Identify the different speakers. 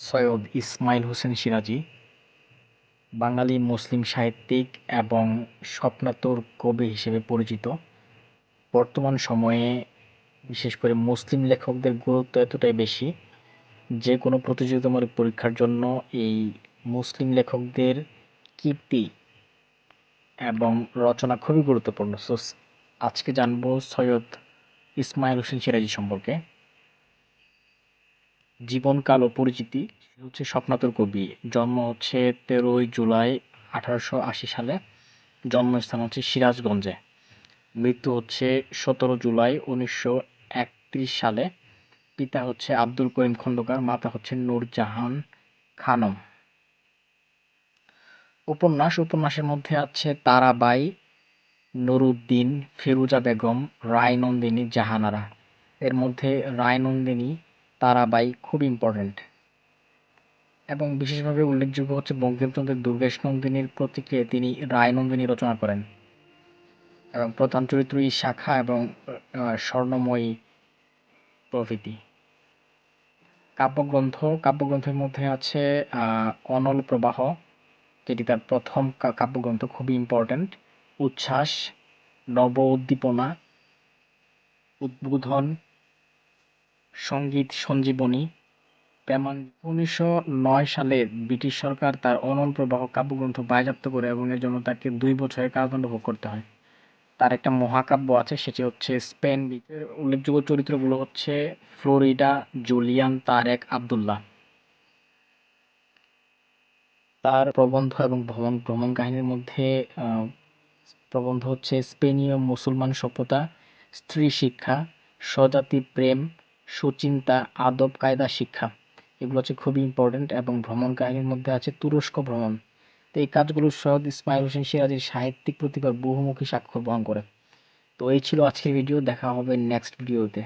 Speaker 1: সৈয়দ ইসমাইল হোসেন সিরাজী, বাঙালি মুসলিম সাহিত্যিক এবং স্বপ্নাতুর কবি হিসেবে পরিচিত। বর্তমান সময়ে বিশেষ করে মুসলিম লেখকদের গুরুত্ব এতটাই বেশি যে কোনো প্রতিযোগিতামূলক পরীক্ষার জন্য এই মুসলিম লেখকদের কীর্তি এবং রচনা খুবই গুরুত্বপূর্ণ। সো আজকে জানব সৈয়দ ইসমাইল হোসেন সিরাজী সম্পর্কে। জীবনকাল ও পরিচিতি, সে হচ্ছে স্বপ্নাতুর কবি। জন্ম হচ্ছে তেরোই জুলাই আঠারোশো আশি সালে। জন্মস্থান হচ্ছে সিরাজগঞ্জে। মৃত্যু হচ্ছে সতেরো জুলাই উনিশশো একত্রিশ সালে। পিতা হচ্ছে আব্দুল করিম খন্দকার, মাতা হচ্ছে নূরজাহান খানম। উপন্যাস, উপন্যাসের মধ্যে আছে তারাবাই, নুরুদ্দিন ফিরুজা বেগম, রায়নন্দিনী জাহানারা। এর মধ্যে রায়নন্দিনী তারাবাই খুব ইম্পর্ট্যান্ট এবং বিশেষভাবে উল্লেখযোগ্য হচ্ছে বঙ্কিমচন্দ্রের দুর্গেশ নন্দিনীর প্রতীকে তিনি রায়নন্দিনী রচনা করেন। এবং প্রধান চরিত্র শাখা এবং স্বর্ণময়ী প্রভৃতি। কাব্যগ্রন্থ, কাব্যগ্রন্থের মধ্যে আছে অনল প্রবাহ, যেটি তার প্রথম কাব্যগ্রন্থ, খুবই ইম্পর্ট্যান্ট উচ্ছ্বাস, নব উদ্দীপনা, উদ্বোধন সংগীত সঞ্জীবনী। প্রেমান উনিশশো নয় সালে ব্রিটিশ সরকার তার অনল প্রবাহ কাব্যগ্রন্থ বাজেয়াপ্ত করে এবং এর জন্য তাকে দুই বছরের কারাদণ্ড ভোগ করতে হয়। তার একটা মহাকাব্য আছে, সেটি হচ্ছে স্পেন বিচের উল্লেখযোগ্য চরিত্রগুলো হচ্ছে ফ্লোরিডা, জুলিয়ান, তারেক, আবদুল্লাহ। তার প্রবন্ধ এবং ভ্রমণ ভ্রমণ কাহিনীর মধ্যে প্রবন্ধ হচ্ছে স্পেনীয় মুসলমান সভ্যতা, স্ত্রী শিক্ষা, স্বজাতি প্রেম সুচিন্তা, আদব, কায়দা, শিক্ষা। এগুলো হচ্ছে খুবই ইম্পর্টেন্ট এবং ভ্রমণ কাহিনীর মধ্যে আছে তুরস্ক ভ্রমণ। তো এই কাজগুলো সৈয়দ ইসমাইল হোসেন সিরাজের সাহিত্যিক প্রতিভার বহুমুখী স্বাক্ষর বহন করে। তো এই ছিল আজকের ভিডিও দেখা হবে নেক্সট ভিডিওতে